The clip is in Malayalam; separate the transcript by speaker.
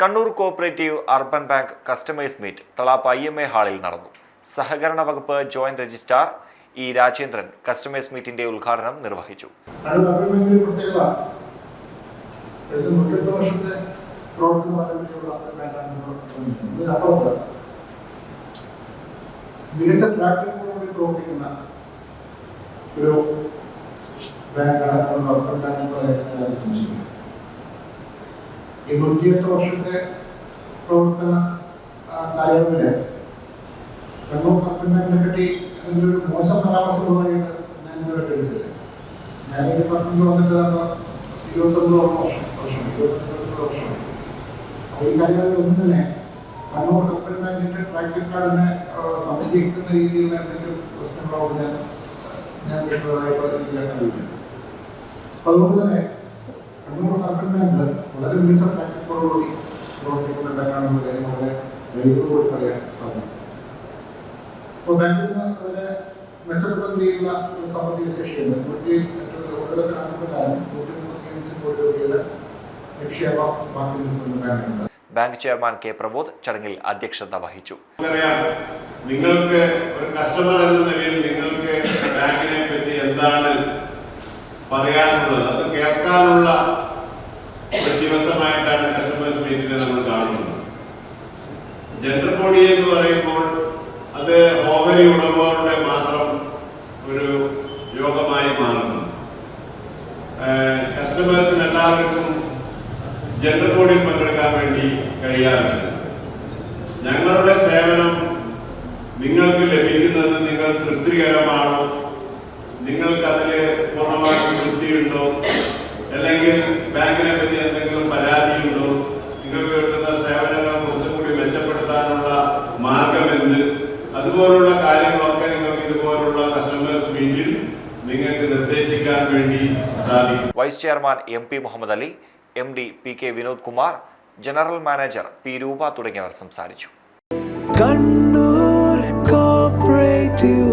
Speaker 1: Kannur cooperative urban bank customers meet Thalap I M A ഹാളിൽ നടന്നു. സഹകരണ വകുപ്പ് joint registrar E Rajendran customers മീറ്റിന്റെ ഉദ്ഘാടനം നിർവഹിച്ചു.
Speaker 2: മികച്ച പ്രവർത്തിക്കുന്ന ഒരു ബാങ്കാണ് അർബൻ ബാങ്ക് ഈ നൂറ്റിയെട്ട് വർഷത്തെ പ്രവർത്തന കാലയളവിൽ കണ്ണൂർ അർബൻ പറ്റി അതിന്റെ ഒരു മോശം പരാമർശമുള്ളതായിട്ട് ഞാൻ കേട്ടിട്ടില്ല. ഞാൻ ഈ പത്തൊമ്പത് വന്നിട്ട് തന്നെ ഇരുപത്തൊമ്പതോളം വർഷം വർഷം ഇരുപത്തൊമ്പത് വർഷം. ഈ കാര്യങ്ങളിൽ ഒന്നും തന്നെ കണ്ണൂർ അർബൻ ബാങ്കിന്റെ ട്രാക്ടർ കാർഡിനെ സംശയിക്കുന്ന രീതിയിൽ എന്തെങ്കിലും പ്രശ്നങ്ങളോ ഞാൻ ഞാൻ കേട്ടതായിട്ട് എനിക്ക് കേൾക്കാൻ അതുകൊണ്ട് തന്നെ കണ്ണൂർ അർബൻ ബാങ്ക് വളരെ മികച്ച പ്രാക്ടിക്കോടുകൂടി റെക്കോർഡോടുകൂടി പ്രവർത്തിക്കുന്ന ബാങ്കാണെന്ന് കാര്യം വളരെ ധൈര്യത്തോട് പറയാൻ സാധിക്കും. അപ്പോൾ ബാങ്കിൽ നിന്ന് വളരെ മെച്ചപ്പെട്ട രീതിയിലുള്ള ഒരു സാമ്പത്തിക ശേഷിയുണ്ട്. നൂറ്റി വളരെ കണക്കുകാരും നൂറ്റി മുപ്പത്തിയഞ്ച് കോടി രൂപയുടെ നിക്ഷേപ ബാക്കി നിൽക്കുന്ന ബാങ്കുണ്ട്
Speaker 1: ബാങ്ക് ചെയർമാൻ കെ പ്രബോധ് ചടങ്ങിൽ അധ്യക്ഷത വഹിച്ചു.
Speaker 3: നിങ്ങൾക്ക് ഒരു കസ്റ്റമർ എന്ന നിലയിൽ നിങ്ങൾക്ക് ബാങ്കിനെ പറ്റി എന്താണ് പറയാനുള്ളത്? അത് കേൾക്കാനുള്ള ഒരു ദിവസമായിട്ടാണ് കസ്റ്റമേഴ്സ് മീറ്റിനെ നമ്മൾ കാണുന്നത്. ജെൻഡർ ബോഡി എന്ന് പറയുമ്പോൾ അത് ഓഹരി ഉടമകളുടെ മാത്രം ഒരു യോഗമായി മാറുന്നു. കസ്റ്റമേഴ്സിന് എല്ലാവർക്കും ജെൻഡർ ബോഡിയിൽ പങ്കെടുക്കാൻ വേണ്ടി കഴിയാറുണ്ട്. ഞങ്ങളുടെ സേവനം നിങ്ങൾക്ക് ലഭിക്കുന്നത് നിങ്ങൾ തൃപ്തികരമാണോ? നിങ്ങൾക്ക് അതിൽ പൂർണമായും തൃപ്തിയുണ്ടോ? അല്ലെങ്കിൽ ബാങ്കിനെ പറ്റി എന്തെങ്കിലും പരാതിയുണ്ടോ? നിങ്ങൾക്ക് കിട്ടുന്ന സേവനങ്ങൾ കുറച്ചും കൂടി മെച്ചപ്പെടുത്താനുള്ള മാർഗമെന്ത്? അതുപോലുള്ള കാര്യങ്ങളൊക്കെ നിങ്ങൾക്ക് ഇതുപോലുള്ള കസ്റ്റമേഴ്സ് മീറ്റിൽ നിങ്ങൾക്ക് നിർദ്ദേശിക്കാൻ വേണ്ടി സാധിക്കും.
Speaker 1: Vice chairman M P Muhammad Ali M D P K Vinod Kumar general manager P Roopa തുടങ്ങിയവർ സംസാരിച്ചു.
Speaker 4: കണ്ണൂർ കോപ്പറേറ്റീവ്